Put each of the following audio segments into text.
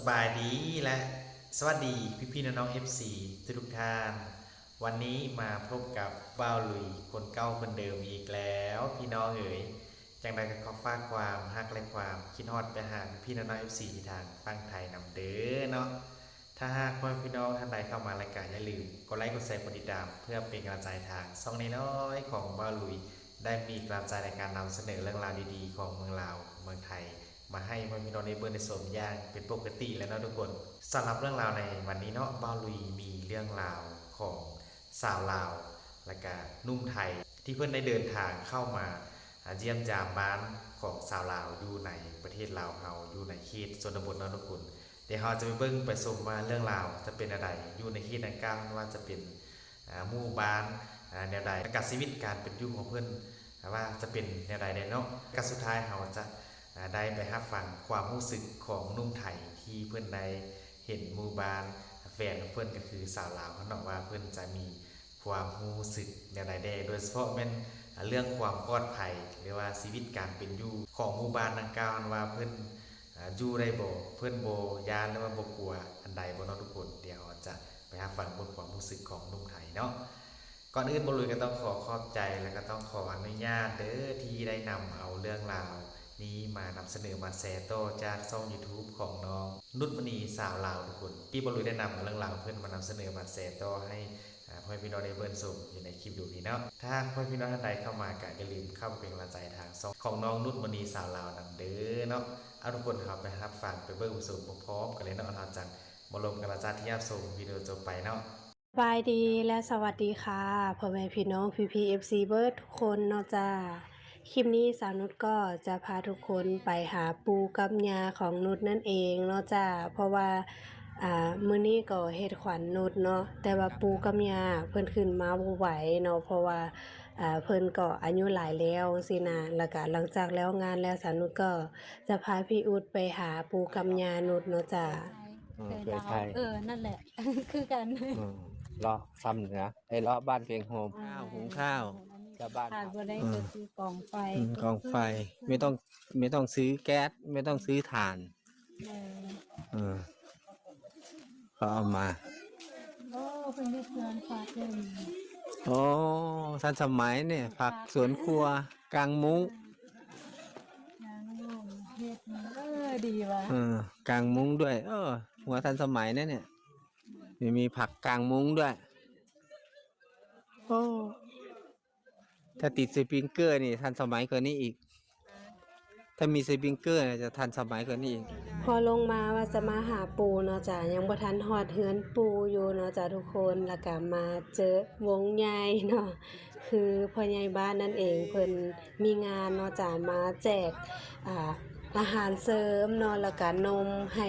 สบายดีและสวัสดีพี่พี่ๆน้องๆ FC ทุกทุกท่าน วันนี้มาพบกับบ้าวลุยคนเก่าคนเดิมอีกแล้ว พี่น้องเอ๋ยจังใดก็ขอฝากความฮักและความคิดฮอดไปหาพี่น้องๆ FC ที่ทางฟังไทยนำเด้อเนาะถ้าหากว่าพี่น้องท่านใดเข้ามารายการอย่าลืมกดไลค์กดแชร์กดติดตาม เพื่อเป็นกำลังใจทางช่องน้อยๆของบ้าวลุย ได้มีกำลังใจในการนำเสนอเรื่องราวดีๆ ของเมืองลาวเมืองไทย มาให้พ่อพี่น้องในเบอร์ในสมย่างเป็นปกติแล้วเนาะทุกคนสำหรับเรื่องราวในวันนี้เนาะบ้าลุยมีเรื่องราวของสาวลาวและก็หนุ่มไทยที่เพื่อนได้เดินทางเข้ามาเยี่ยมยามบ้านของสาวลาวอยู่ในประเทศลาวเฮาอยู่ในเขตชนบทเนาะทุกคนเดี๋ยวเราจะไปเบิ่งไปชมว่าเรื่องราวจะเป็นอะไรอยู่ในเขตดังกล่าวว่าจะเป็นหมู่บ้านอ่าแนวใดและการชีวิตการเป็นอยู่ของเพื่อนว่าจะเป็นแนวใดเนาะก็สุดท้ายเราจะ ได้ไปรับฟังความรู้สึกของนุ่มไทยที่เพื่อนได้เห็นมูบานแฟนเพื่อนก็คือสาวลาวเขาบอกว่าเพื่อนจะมีความรู้สึกในรายได้โดยเฉพาะเป็นเรื่องความปลอดภัยหรือว่าชีวิตการเป็นอยู่ของมูบานดังกล่าวว่าเพื่อนอยู่ได้บ่เพื่อนโบยานหรือว่าบ่กลัวอันใดบ่เนาะทุกคนเดี๋ยวจะไปรับฟังบทความรู้สึกของนุ่มไทยเนาะก่อนอื่นบรุยก็ต้องขอขอบใจและก็ต้องขออนุญาตเด้อที่ได้นำเอาเรื่องราว นี้มานำเสนอมาแชร์ต่อจากช่อง YouTube ของน้อง นุชมณีสาวลาวทุกคนที่บรุยได้นำเอาเรื่องราวเพื่อนมานำเสนอมาแชร์ต่อให้พ่อพี่น้องได้เบิ่งชมอยู่ในคลิปดูนี้เนาะถ้าพ่อพี่น้องท่านใดเข้ามาก็อย่าลืมเข้าไปเป็นกำลังใจทางช่องของน้องนุชมณีสาวลาวนำเด้อเนาะเอาทุกคนครับไปรับฟังไปเบิ่งชมพร้อมกันเลยเนาะเราจังมาลงกันละจ้าที่ยาชมวิดีโอจบไปเนาะสบายดีและสวัสดีค่ะพ่อแม่พี่น้องพีพีเอฟซีเบิร์ดทุกคนเนาะจ้า คลิปนี้สาวนุชก็จะพาทุกคนไปหาปูกับยาของนุชนั่นเองเนาะจ้าเพราะว่าอ่ามื้อนี้ก็เฮ็ดขวัญนุชเนาะแต่ว่าปูกับยาเพิ่นขึ้นมาบ่ไหวเนาะเพราะว่าอ่าเพิ่นก็อายุหลายแล้วสินะแล้วก็หลังจากแล้วงานแล้วสาวนุชก็จะพาพี่อุดไปหาปูกับยานุชเนาะจ้าอืมเคเคยยไทไทยยเออ นั่นแหละ คือกัน อืมเลาะซ้ำเหนือไอ้เลาะบ้านเพียงโฮมอ่ข้าวหุงข้าว ชาวบ้านขาดบ่ได้อืมก็คือกองไฟอืมกองไฟไม่ต้องไม่ต้องซื้อแก๊สไม่ต้องซื้อถ่าน เออเออก็เอามาโอ้เพิ่นได้เตือนฝากเพิ่นโอ้ทันสมัยเนี่ย ผักสวนครัวกลางมุ้งนางลูกเฮ็ดมาเออดีว่ะเออกลางมุ้งด้วย เออ หัวทันสมัยนะเนี่ยมีมีผักกลางมุ้งด้วย โอ้ ถ้าติดสปริงเกอร์นี่ทันสมัยกว่านี้อีก ถ้ามีสปริงเกอร์เนี่ยจะทันสมัยกว่านี้อีก พอลงมาว่าจะมาหาปูเนาะจ้ะยังบ่ทันฮอดเฮือนปูอยู่เนาะจ้ะทุกคนแล้วก็มาเจอวงใหญ่เนาะคือพ่อใหญ่บ้านนั่นเองเพิ่นมีงานเนาะจ้ะมาแจกอ่าอาหารเสริมเนาะแล้วก็นมให้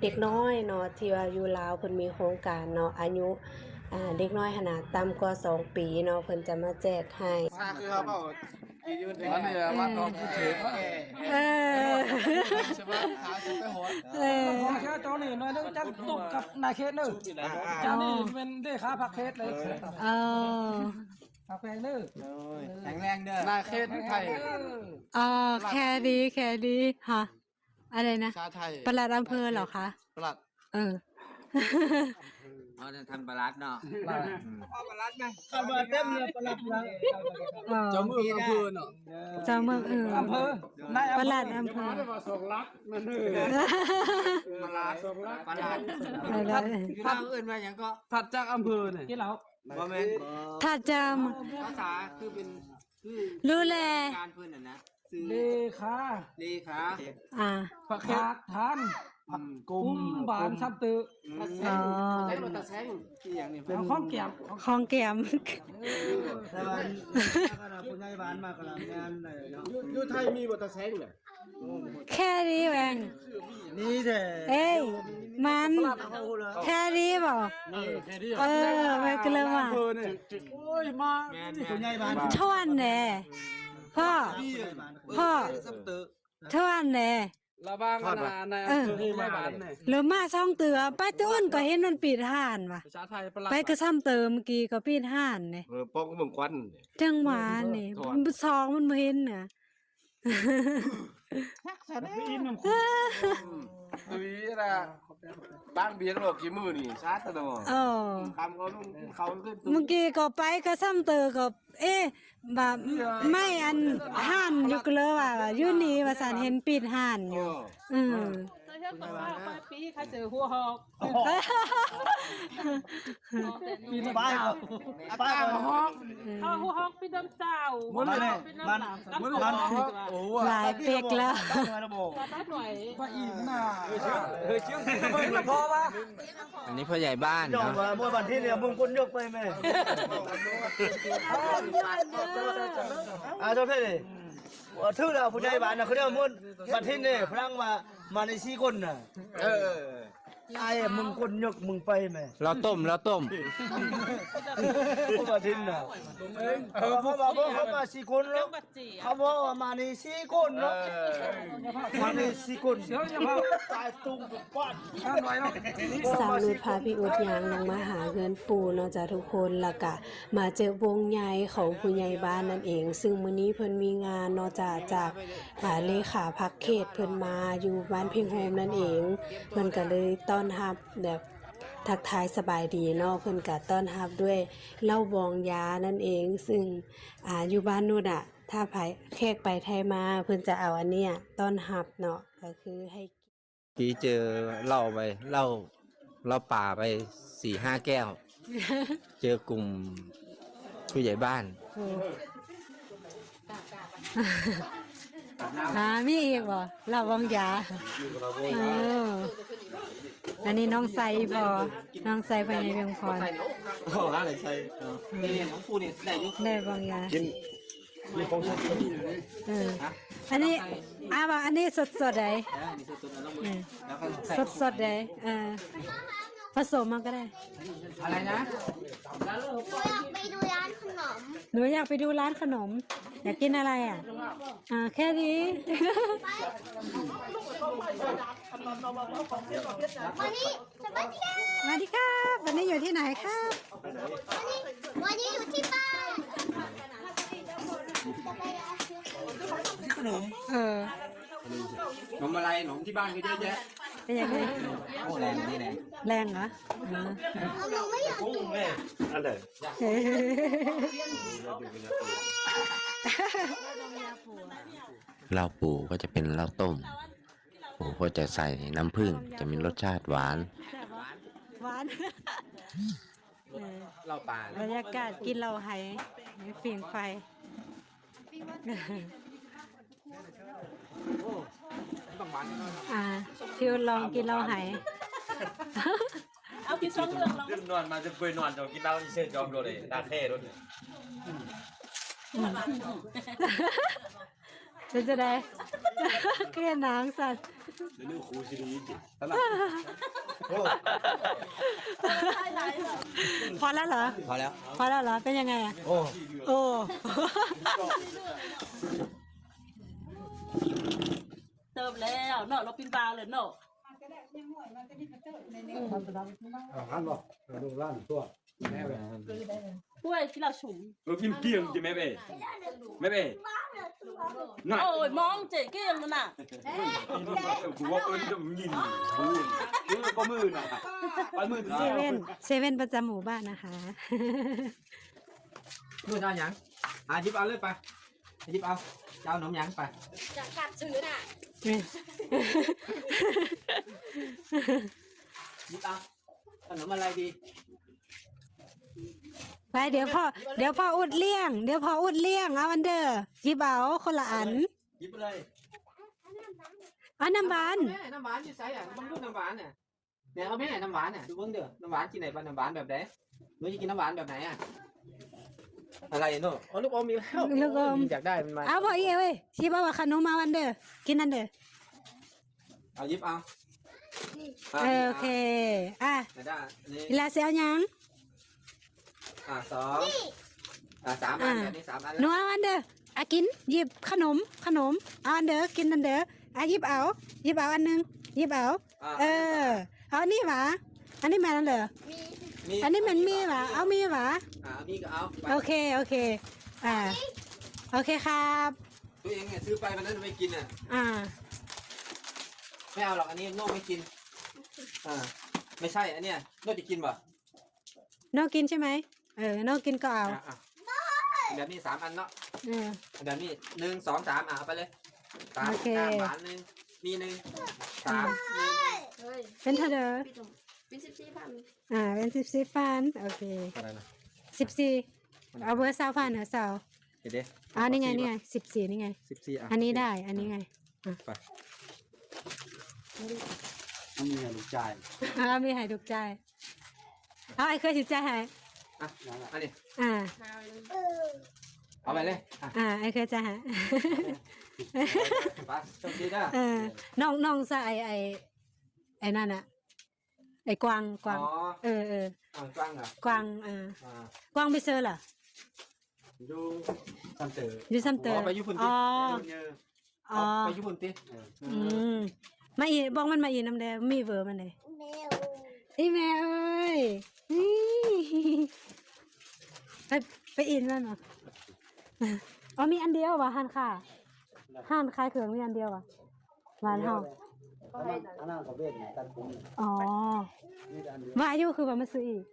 เด็กน้อยเนาะที่ว่าอยู่ลาวเพิ่นมีโครงการเนาะอายุ อ่าเด็กน้อยขนาดต่ำกว่า2ปีเนาะเพิ่นจะมาแจกให้ถ้าคือเขาเอากี่ยืนอันนี้วัดน้องผู้เทพเออใช่ไหมหาสิไปหัวเออผมแค่เจ้านี่หน่อยนึงจังตุกกับนายเคสนึงเจ้านี่เป็นได้ขาผักเคสเลยเออผักแพงนึงแข็งแรงเด้อนาเคสไทยอ๋อแค่ดีแค่ดีฮะอะไรนะชาไทยประหลัดอำเภอเหรอคะประหลัดเออ อ๋อทันปลัดเนาะเข้ามาเต็มเลยประหลัดนะเจ้ามืออำเภอเนาะเจ้าเมืองเอออำเภอนายประอำหเภลัอดอำเภอประหลัดปลัดอะไรอยู่ทางอื่นมาอย่างก็ถัดจากอำเภอเนี่ยที่เราบ่แม่นถ้าจภาษาคือเป็นคือำรู้แลการเพิ่นน่ะนะซื้อเลขาเลขาอ่าผักเคสทาน ผักกุมบานซับตืออ๋อใช้รถตะแซงที่อย่างนี้เอาข้องเกียบของแก้มอยู่ไทยมีรถตะแซงเนี่ยแค่นี้แหวงนี่แท้เอ้ยมันแค่นี้บอกเออไม่ก็เลยว่าอเนี่ยโอ้ยมาที่คุณยายบ้านท่วนแน่พ่อพ่อท่วนแน่ ระบางนาในอำเภอไม่บ้านเนี่ยหรือมาซ่องเตือไปตุ้นก็เห็นมันปิดห่านว่ะ ภาษาไทยประหลัดไปก็ซ้ำเติมเมื่อกี้ก็ปิดห่านเนี่ยเออป้องก็มึงควันจังหวะนี่มันซองมันบ่เห็นน่ะอินน้ำ ตุยอะไร là ban biến rồi cái mưa nỉ sát rồi đâu เออ cam có lúc เขาขึ้นเมื่อกี้ก็ไปก็ซ้ำเตอก็เอ๊ะแบบไม่อันห่านอยู่ก็เลยว่าอยู่นี่ว่าสันเห็นปิดห่านอยู่อืม เชื่อกับว่าป้าปีใครเจอหัวหอกปีนป้ายป้ายหอกเอาหัวหอกปีน้ำเจ้ามันมันมันมันหลายเปียกแล้วป้าหน่อยป้าอีกน่ะเฮ้ยเชื่อมเฮ้ยมันพอปะอันนี้พ่อใหญ่บ้านเนาะมื่อวันที่เนี่ยมึงคนยกไปไหมอ่าเจ้าเท่ดิว่าถือแล้วผู้ใหญ่บ้านนะเขาเรียกมุ่นวันที่เนี่ยพลังมา มาในสี่คนน่ะ เออ ไอ้มึงคนยกมึงไปไหมเราต้มเราต้มผู้วันที่น่ะเออเพราะว่าพวกเขามาสี่คนแล้วบัดจีเขาบอกว่ามาในสี่คนเนาะมาในสี่คนตายตุ้งทุกป้านหน่อยเนาะสาวนุชพาพี่อุดยางลงมาหาเงินปูเนาะจ้ะทุกคนแล้วก็มาเจอวงใหญ่ของผู้ใหญ่บ้านนั่นเอง ซึ่งมื้อนี้เพิ่นมีงานเนาะจ้ะจากอ่าเลขาพักเขตเพิ่นมาอยู่บ้านพิงโฮมนั่นเองเพิ่นก็เลยต้อนรับแบบทักทายสบายดีเนาะเพิ่นก็ต้อนรับด้วยเหล้าบองยานั่นเอง ซึ่งอ่าอยู่บ้านนู่นอะ ถ้าไผแขกไปไทยมาเพิ่นจะเอาอันเนี้ยต้อนรับเนาะก็คือให้กี้เจอเหล้าไปเหล้าเหล้าป่าไปสี่ห้าแก้ว เจอกลุ่มผู้ใหญ่บ้าน อ่ามีอีกบ่เราวางยาเอออันนี้น้องไซพอน้องไซภายในเพียงพรโอ้อะไรใช่ได้วางยากินมีของใช้เอออันนี้อาว่าอันนี้สดสดๆเลยสดสดๆเลยเออผสมมาก็ได้ อะไรนะไปดูร้านขนมหนูอยากไปดูร้านขนม อยากกินอะไรอะอ่าแค่นี้ วันนี้สวัสดีค่ะสวัสดีครับ วันนี้อยู่ที่ไหนครับ วันนี้วันนี้อยู่ที่บ้านจะไปเออหนมอะไรหนมที่บ้านก็เยอะแยะเป็นยังไงโอ้แรงนี่แรงแรงเหรออ่าเอาหนูไม่อยากกินอะไร เหล้าปูก็จะเป็นเหล้าต้มปูก็จะใส่น้ำผึ้งจะมีรสชาติหวาน หวานเออเหล้าป่าบรรยากาศกินเหล้าไห้ฝิ่งไฟต้องหวานนิดหน่อยอ่าพี่ลองกินเหล้าไห้เอากินช่องเรื่องลองขึ้นนอนมาจะไปนอนจะกินเหล้าที่เช่นจอมโดเลยตาเท่รถ เป็นจะได้เกลียนหนังสัตว์พอแล้วเหรอ พอแล้ว พอแล้วเหรอ เป็นยังไงอะ โอ้ โอ้ เติมแล้วเนาะเราปินบาวเลยเนาะหันบอกดูร้านตัวด้วยที่เรา ฉุง Ơ phim kiềng chứ mẹ bể Mẹ bể โอ้ยมองเจ๊เก่งมันน่ะ Của bố ơn cho nhìn Mưa Mưa có mưa nè Có mưa เซเว่นเซเว่นประจำหมู่บ้านนะคะนู่นเอาหยังอะหยิบเอาเลยไปหยิบเอาจะเอาหนมหยังไปจะกลับซื้อน่ะหยิบเอาขนมอะไรดี ไปเดี๋ยวพ่อเดี๋ยวพ่ออุดเลี้ยง เดี๋ยวพ่ออุดเลี้ยงเอาอันเดอร์หยิบเอาคนละอันหยิบไปเลยเอาน้ำบานแม่น้ำหวานอยู่ไสอะมันรูปน้ำหวานเนี่ยเนี่ยเอาแม่น้ำหวานเนี่ยดูเบิ่งเด้อน้ำหวานกินไหนบ้างน้ำหวานแบบไหนหนูจะกินน้ำหวานแบบไหนอะอะไรเนาะอ๋อลูกอมมีแล้วลูกอมอยากได้มันมาเอาพ่อเอ้ยเว้ยหยิบเอาว่าขนมมาอันเดอร์กินอันเดอร์เอาหยิบเอาเออโอเคอะไหนได้อันนี้เวลาเสียยัง อะสองอะสามอันแบบนี้สามอันหนูแล้วเอาอันเดอร์อะกินหยิบขนมขนมเอาอันเดอร์กินอันเดอร์อะหยิบเอาหยิบเอาอันหนึงหยิบเอาอะเออเอาอันนี้หวะอันนี้แม่นั่นเหรอมีอันนี้มันมีหวะเอามีหวะอะเอานี่ก็เอาไปโอเคโอเคอ่าโอเคครับ ตัวเองเนี่ยซื้อไปวันนั้นไม่กินอะอ่า ไม่เอาหรอกอันนี้โน่ไม่กินอ่าไม่ใช่อันเนี้ยนกจะกินป่ะนอกกินใช่ไหม เออนอกกินก็เอาอะอะแบบนี้สามอันเนาะเออ แบบนี้หนึ่งสองสามอะเอาไปเลยสามโอเคสามหวานหนึ่งมีหนึ่งสามหนึ่งเฮ้ยเป็นเท่าเดิมพี่ตรงเป็นสิบสี่พันอ่าเป็นสิบสี่ฟันโอเคอะไรนะสิบสี่เอาเบอร์สาวพันเหรอสาวเดี๋ยวเดี๋ยวอ่านี่ไงนี่ไงสิบสี่นี่ไง สิบสี่อะอันนี้ได้อันนี้ไงไปมันมีลูกชายอ่ามีให้ถูกใจเอาไอ้เคยถูกใจให้ อะอันนี้อ่า เอาไปเลยอะอ่าไอ้เคยจะให้ไปโชคดีนะเออน้องน้องซะไอ้ไอ้ไอ้นั่นอะไอ้กวางกวาง อ๋อเออเอออ่ากว้างอะกวางเอออ่ากวางไปเซอร์ล่ะดูซัมเตอร์อยู่ซัมเตอร์ไปญี่ปุ่นติอ๋อเอออ๋อ ไปญี่ปุ่นติอืมมาอีบอกมันมาอีน้ำแดงมีเวอร์มันเลยแมวไอ้แม่เอ้ยนี่ ไปไปอินมันเหรออ๋อมีอันเดียววะหันค่ะหันคายเขืองมีอันเดียววะหวานเฮาอันนั้นอันนั้นก็เบ็ดตัดผมอ๋อนี่อันเดียวว่าอยู่คือว่ามาซื้ออีก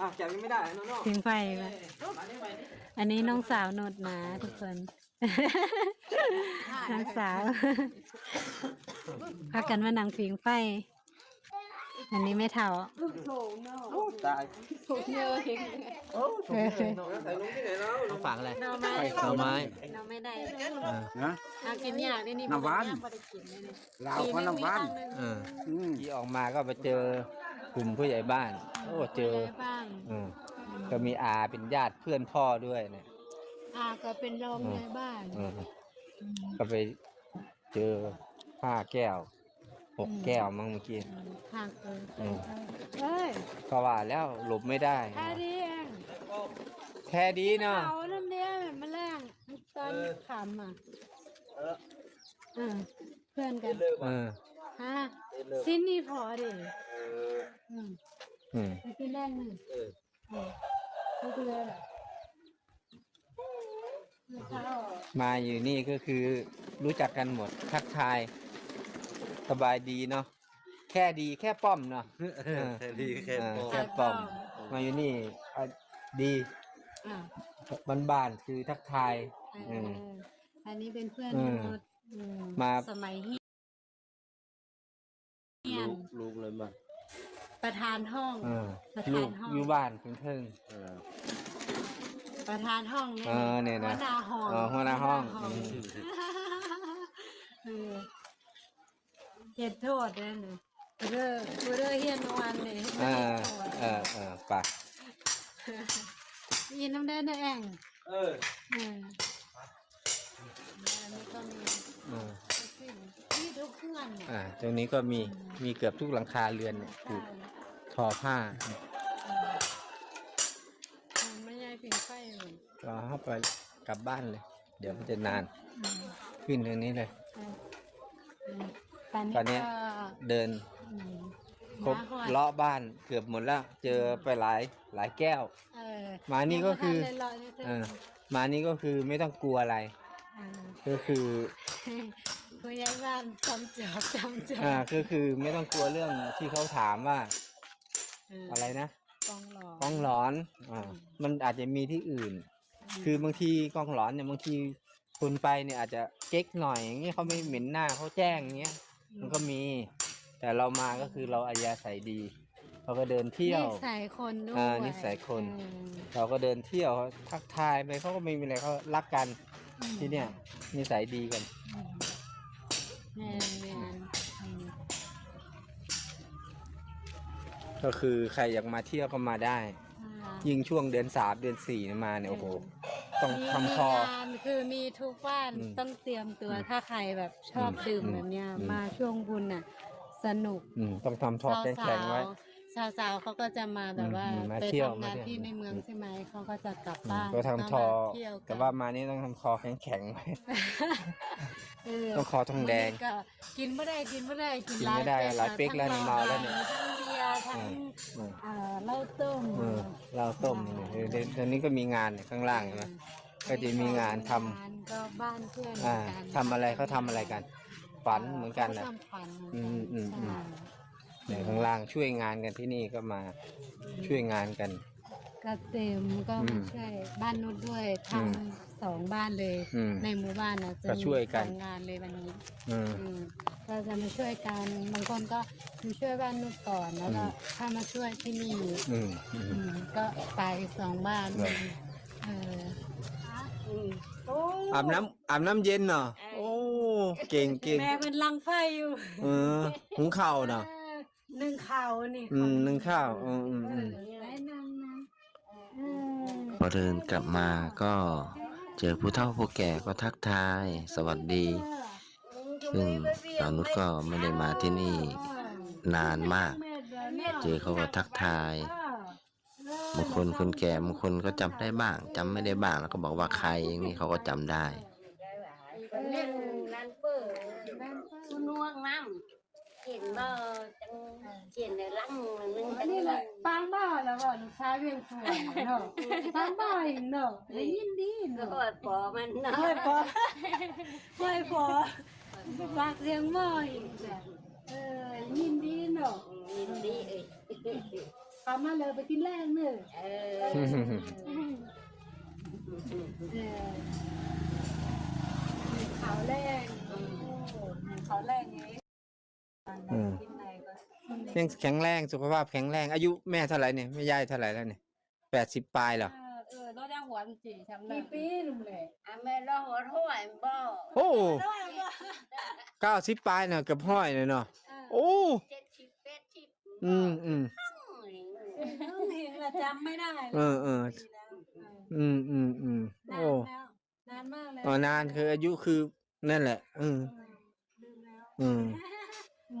อะแกะยังไม่ได้น้องน้องเสียงไฟมาอันนี้น้องสาวโนดนะทุกคนน้องสาวพากันมานั่งผิงไฟ อันนี้ไม่เท่าตายเออน้องใส่ลงที่ไหนแล้วน้องฝากอะไรหน่อไม้หน่อไม้เราไม่ได้นะเอากินยากนี่นี่น้ำหวาน บ่ได้กินเลยนี่ลาวพันน้ำหวานเอออืมที่ออกมาก็ไปเจอกลุ่มผู้ใหญ่บ้านโอ้เจอมีอะไรบ้างเออก็มีอาเป็นญาติเพื่อนพ่อด้วยเนี่ยอาก็เป็นรองในบ้านเออก็ไปเจอห้าแก้ว หกแก้วมั้งเมื่อกี้ห่างเอออืมเอ้ยก็ว่าแล้วหลบไม่ได้แค่นี้เองแค่ดีเนาะเขาน้ำเนี้ยมันแรงตอนขำอะเออเพื่อนกันเออฮะสิ้นนี่พอดิอืมอืมไปกินแรงหนึ่งเออเขาก็เลยแบบเขามาอยู่นี่ก็คือรู้จักกันหมดทักทาย สบายดีเนาะแค่ดีแค่ป้อมเนาะเออแค่ดีแค่เออพอ แค่ป้อมมาอยู่นี่อะดีอะบ้านๆคือทักทายเออือมอันนี้เป็นเพื่อนอืมมนุษย์อืมมาสมัยเฮียนลูกเลยมาประธานห้อง เออประธานลูกห้อง อยู่บ้านเพิ่งเพิ่งประธานห้องเนี่ยเออเนี่ยนะหัวหน้าห้องเออหัวหน้าห้อง หัวหน้าเออ เฮ็ดโทษเลยนะเด้อเด้อเฮียนเมื่อวันนี่เออเออเออไปยินน้ำแดงนะแองเออเอออันนี้ก็มีเออสิ่งที่ทุกเครื่องเนี่ยอ่า ตรงนี้ก็มีมีเกือบทุกหลังคาเรือนเนี่ยถูกทอผ้ามันไม่ใช่ปิ่งไฟเลยก็เข้าไปกลับบ้านเลย เดี๋ยวมันจะนานอืมขึ้นทางนี้เลยเอออื มตอนตอนนี้นี้ก็เดินอืมครบมาฮอดเลาะบ้านเกือบหมดแล้ว เจอไปหลายหลายแก้ว เออมานี่ก็คือ ยังบ่ทันได้เลาะเลยเด้อเออมานี่ก็คือไม่ต้องกลัวอะไรอ่าก็คือผู้ใหญ่บ้านจำจอบจำจอบอ่าก็คือไม่ต้องกลัวเรื่องที่เขาถามว่าเอออะไรนะกองหลอกล้องหลอนอ่ามันอาจจะมีที่อื่น คือบางทีกล้องหลอนเนี่ยบางทีคุณไปเนี่ยอาจจะเก๊กหน่อยอย่างเงี้ยเขาไม่เหม็นหน้าเขาแจ้งอย่างเงี้ย มันก็มี แต่เรามาก็คือเราอัธยาศัยดีเราก็เดินเที่ยว นิสัยคนด้วยอ่านิสัยคนเออเราก็เดินเที่ยวทักทายไปเขาก็ไม่มีอะไรเขารักกันที่เนี่ยนิสัยดีกัน แม่นแม่นอืมก็คือใครอยากมาเที่ยวก็มาได้ อ่ายิ่งช่วงเดือนสามเดือนสี่เนี่ยมาเนี่ยโอ้โห ต้องมีทำคอ มีงานคือมีทุกบ้านอืมต้องเตรียมตัวอืมถ้าใครแบบชอบอืมดื่มอืมแบบเนี้ยอืม มาช่วงบุญน่ะ สนุกอืมต้องทำทอสาวแข็งๆไว้ สาวสาวๆเขาก็จะมาแบบว่าอืมมาไปเที่ยวทำงานมาเที่ยว ที่ในเมืองใช่ไหมเขาก็จะกลับอืมบ้านก็ทำทอมาเที่ยวกันแต่ว่ามานี่ต้องทำคอแข็งๆไว้เออต้องคอทองแดงวันนี้ก็กินไม่ได้กินไม่ได้กินกินไม่ได้หลายเป๊กแล้วเนี่ยเมาแล้วเนี่ย ทั้งเบียร์ทั้งอืม เอ่อ เหล้าต้มเออเราต้มเนี่ยเดี๋ยวตอนนี้ก็มีงานเนี่ยข้างล่างเห็นไหมก็จะมีงานทำงานก็บ้านเพื่อนอ่ากันทำอะไรเขาทำอะไรกัน ฝันเหมือนกันนะความฝันอืมอืมอืม ใช่แต่ข้างล่างช่วยงานกันที่นี่ก็มาช่วยงานกัน ก็เต็มก็อืมามช่วยบ้านนุชด้วยทอืมำ สองบ้านเลย อืม ในหมู่บ้านนะจะก็มีช่วยกัน สองงานเลยวันนี้อืม อืมก็จะมาช่วยกันบางคนก็มาช่วยบ้านนุชก่อนแล้วก็อืม ถ้ามาช่วยที่นี่อืมอืม อืมก็ไปอีกสองบ้านเหรอเอออาบน้ำอาบน้ำเย็นเนาะโอ้เก่งเก่งแม่เป็นลังไฟอยู่เออหุงข้าวเนาะนึ่งข้าวนี่อืมนึ่งข้าวอืมอืมอืมได้นั่งนะเออ พอเดินกลับมาก็ เจอผู้เฒ่าผู้แก่ก็ทักทาย สวัสดี ซึ่งสาวนุชก็ไม่ได้มาที่นี่นานมาก เจอเขาก็ทักทายบางคนคนแก่บางคนก็จำได้บ้างจำไม่ได้บ้างแล้วก็บอกว่าใครอย่างนี้เขาก็จำได้ เล่นร้านเปิดคุณนวงน้ำ เห็นบ่จังเห็นในลังนึงอันนี้แหละปางบ้าแล้วก็ลูกชายเวียงสวยเนาะปางบ้าอีกเนาะได้ยินดีก็เนาะปอดปอมันเนาะเฮ้ยพอเฮ้ยพอฝากเสียงหม้ออีกจ้ะเออยินดีเนาะยินดีเอ้ยเอามาเลยไปกินแรงเนอะเอเอออเออขาวแรงโอ้ขาวแรงไง อืมกินอะไรก็ยังแข็งแรงสุขภาพแข็งแรง อายุแม่เท่าไหร่เนี่ยแม่ยายเท่าไหร่แล้วเนี่ยแปดสิบปลายเหรอเออเราจะหัวจีทำเลยกี่ปีลุงเลยอะแม่เราหัวถ้วยบ่โอ้เก้าสิบปลายเนาะเกับห้อยเลยเนาะโอ้เจ็ดสิบแปดสิบอืมอืมเห็นละจำไม่ได้เออเอออืมอืมอืมนานโอ้แล้วนานมากเลยอ๋อนานคืออายุคือนั่นแหละ อืมลืม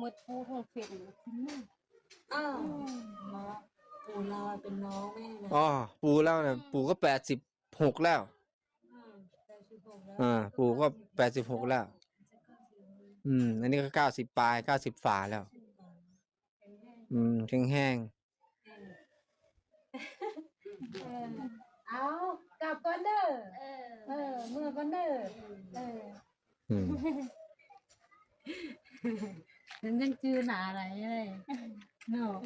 แล้วอืมหมดปูหกเผ็ดอ้าวน้องปูเราเป็นน้องแม่นะอ๋อปู่แล้วนะปู่ก็แปดสิบหกแล้ว แปดสิบหกแล้วอ่า ปู่ก็แปดสิบหกแล้ว อืม อันนี้ก็เก้าสิบปลายเก้าสิบฝาแล้ว อืมแห้งแห้งเออเอากลับก่อนเด้อเออ เออเมื่อก่อนเด้อเออ ๆอืม ฉันยังจือหนาอะไรเลยเนาะ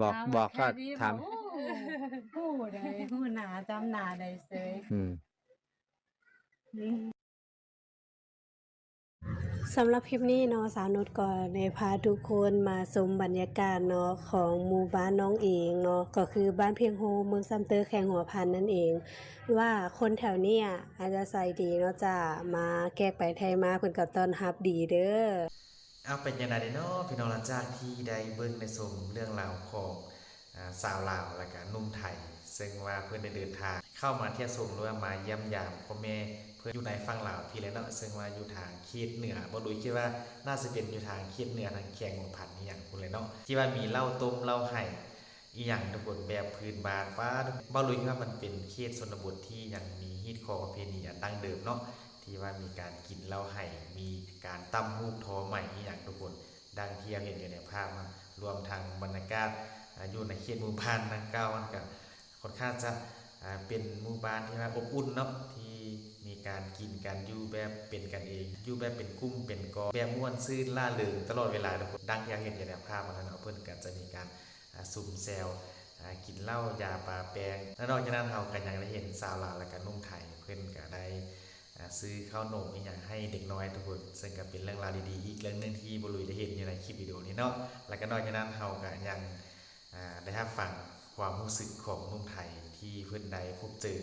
บอกบอกก็ถามพูดเลยพูดหนาจำหนาได้เซยอืม สำหรับคลิปนี้เนาะสาวนุชก็ในพาทุกคนมาชมบรรยากาศเนาะของหมู่บ้านน้องเองเนาะก็คือบ้านเพียงโฮเมืองซัมเตอร์แข่งหัวพันนั่นเอง ว่าคนแถวเนี้ยอาจจะใส่ดีเนาะจ้ามาแกกไปไทยมาเพิ่นก็ต้อนรับดีเด้อ เอาเป็นยังไงเด้อเนาะพี่น้องหลังจากที่ได้เบิ่งได้ชมเรื่องราวของสาวลาวและก็นุ่มไทย ซึ่งว่าเพื่อนได้เดินทางเข้ามาเที่ยวชมหรือว่ามาเยี่ยมยามพ่อแม่เพื่อนอยู่ในฝั่งลาวพี่แล้วเนาะซึ่งว่าอยู่ทางเขตเหนือบ่รู้คิดว่าน่าจะเป็นอยู่ทางเขตเหนือทางแขงหัวพันนี่อย่างคุณเลยเนาะที่ว่ามีเหล้าต้มเหล้าไห่อีหยังทุกคนแบบพื้นบ้านป้าบ่รู้คิดว่ามันเป็นเขตชนบทที่ยังมีฮีตคอประเพณีอันดั้งเดิมเนาะ ที่ว่ามีการกินเหล้าไห่มีการตั้มรูปทอใหม่อย่างทุกคนดังที่เราเห็นอยู่ในภาพมารวมทางบรรยากาศอ่าอยู่ในเขตหมู่บ้านนังเก้ามันก็ค่อนข้างจะเป็นหมู่บ้านที่ว่าอบอุ่นเนาะที่มีการกินการอยู่แบบเป็นกันเองอยู่แบบเป็นกลุ่มเป็นกอแบบม่วนซื่นล่าเริงตลอดเวลาทุกคนดังที่เราเห็นอยู่ในภาพมันเนาะเพิ่นก็จะมีการซุ่มแซวกินเหล้ายาปลาแปลงแล้วนอกจากนั้นเราก็ยังได้เห็นสาวลาวและก็นุ่มไทยเพิ่อนก็ได้ ซื้อข้าวนมอีกอย่างให้เด็กน้อยทุกคนซึ่งก็เป็นเรื่องราวดีๆอีกเรื่องหนึงที่บรุยได้เห็นอยู่ในคลิปวิดีโอนี้เนาะแล้วก็นอกจากนั้นเราก็ยังได้รับฟังความรู้สึกของนุ่มไทยที่เพื่อนใดพบเจอ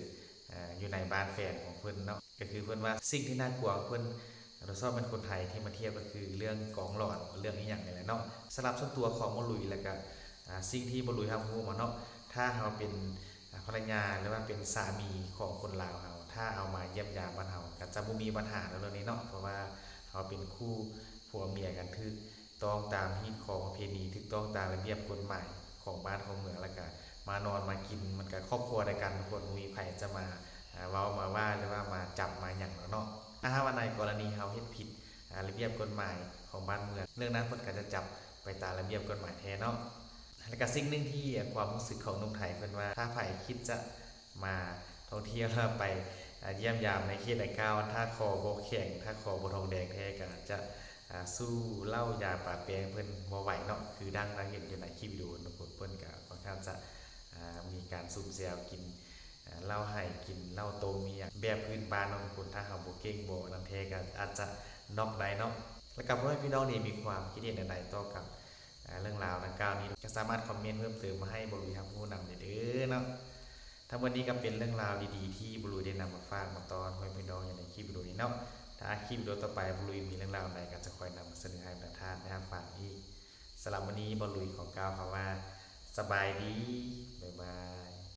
อยู่ในบ้านแฟนของเพื่อนเนาะก็คือเพื่อนว่าสิ่งที่น่ากลัวเพื่อนเราชอบเป็นคนไทยที่มาเที่ยวก็คือเรื่องกองหลอดเรื่องนี้อย่างไรแหละเนาะสำหรับส่วนตัวของบรุยแล้วก็สิ่งที่บรุยทำรู้มาเนาะถ้าเราเป็นภรรยาหรือว่าเป็นสามีของคนลาวเรา ถ้าเอามาเยี่ยมยามบ้านเราก็จะบ่มีปัญหาแล้วเรื่องนี้เนาะเพราะว่าเราเป็นคู่ผัวเมียกันถูกต้องตามฮีตของประเพณีถูกต้องตามระเบียบกฎหมายของบ้านของเมืองแล้วก็มานอนมากินมันก็ครอบครัวเดียกันคนมีไผจะมาอ่าเว้ามาว่าหรือว่ามาจับมาหยังเนาะถ้าวันในกรณีเราเฮ็ดผิดระเบียบกฎหมายของบ้านเมืองเรื่องนั้นเพิ่นก็จะจับไปตามระเบียบกฎหมายแท้เนาะแล้วก็สิ่งหนึ่งที่ความรู้สึกของนุ่มไทยเป็นว่าถ้าใครคิดจะมาท่องเที่ยวแล้วไป เยี่ยมยามในเขตไอเก้าถ้าคอโบแข็งถ้าคอโบทองแดงแท้ก็จะสู้เล่ายาป่าแปลงเพิ่นบ่ไหวเนาะคือดังเราเห็นอยู่ในคลิปวิดีโอเนะเพิ่นก็ค่อนข้างจะมีการซุ่มแซวกินอ่าเหล้าให้กินเล้าโตมีอย่างแบบพื้นบ้านนาะทุกคนถ้าเฮาบ่เก่งบ่นำเทก็อาจจะน็อกได้เนาะแล้วก็พ่อแม่พี่น้องนี่มีความคิดเห็นใดต่อกับเรื่องราวดังกล่าวนี้ก็สามารถคอมเมนต์เพิ่มเติมมาให้บรู้ครับผู้นำได้เด้อเนาะ ทั้งวันนี้ก็เป็นเรื่องราวดีๆที่บลูได้นำมาฝากมาตอนให้พี่น้องอย่างในคลิปวิดีโอนี้เนาะถ้าคลิปวิดีโอต่อไปบลูมีเรื่องราวอะไรก็จะคอยนำมาเสนอให้ประทานนะครับฝากอีกสำหรับวันนี้บลูของกาวคำว่า สบายดีบ๊ายบาย